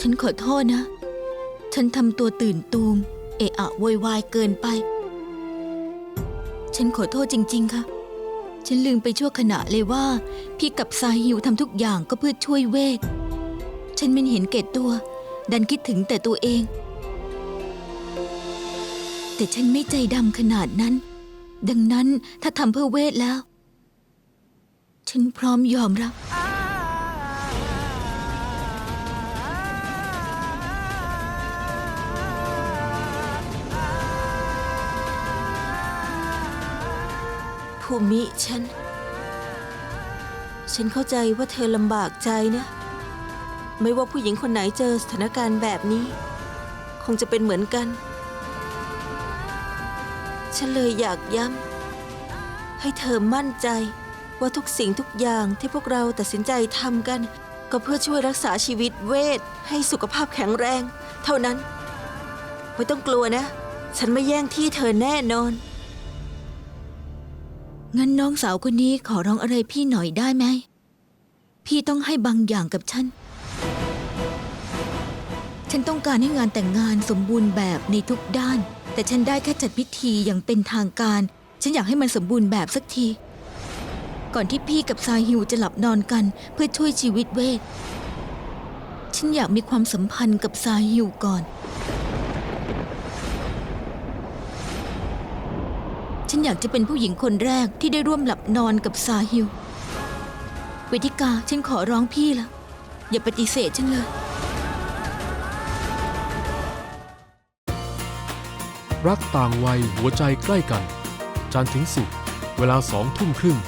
ฉันขอโทษนะ ฉันทำตัวตื่นตูม เอะอะโวยวายเกินไป ฉันขอโทษจริง ๆ ค่ะ ฉันลืมไปชั่วขณะเลยว่า พี่กับซาฮิวทำทุกอย่างก็เพื่อช่วยเวท ฉันไม่เห็นแก่ตัว ดันคิดถึงแต่ตัวเอง แต่ฉันไม่ใจดำขนาดนั้น ดังนั้นถ้าทำเพื่อเวทแล้ว ฉันพร้อมยอมรับ ภูมิฉัน ฉันเข้าใจว่าเธอลำบากใจนะ ไม่ว่าผู้หญิงคนไหนเจอสถานการณ์แบบนี้ คงจะเป็นเหมือนกัน ฉันเลยอยากย้ำให้เธอมั่นใจว่าทุกสิ่งทุกอย่างที่พวกเราตัดสินใจทำกัน ก็เพื่อช่วยรักษาชีวิตเวท ให้สุขภาพแข็งแรง เท่านั้น ไม่ต้องกลัวนะ ฉันไม่แย่งที่เธอแน่นอน งั้นน้องสาวคนนี้ขอร้องอะไรพี่หน่อยได้ไหม พี่ต้องให้บางอย่างกับฉัน ฉันต้องการให้งานแต่งงานสมบูรณ์แบบในทุกด้าน แต่ฉันได้แค่จัดพิธีอย่างเป็นทางการ ฉันอยากให้มันสมบูรณ์แบบสักที ก่อนที่พี่กับซาฮิวจะหลับนอนกัน เพื่อช่วยชีวิตเวท ฉันอยากมีความสัมพันธ์กับซาฮิวก่อน นอยากจะเป็นผู้หญิงคนแรกที่ได้ร่วมหลับนอนกับซาฮิวเวทิกาฉันขอร้องพี่ละอย่าปฏิเสธฉันเลย รักต่างวัยหัวใจใกล้กัน จันทร์ถึงศุกร์เวลาสองทุ่มครึ่ง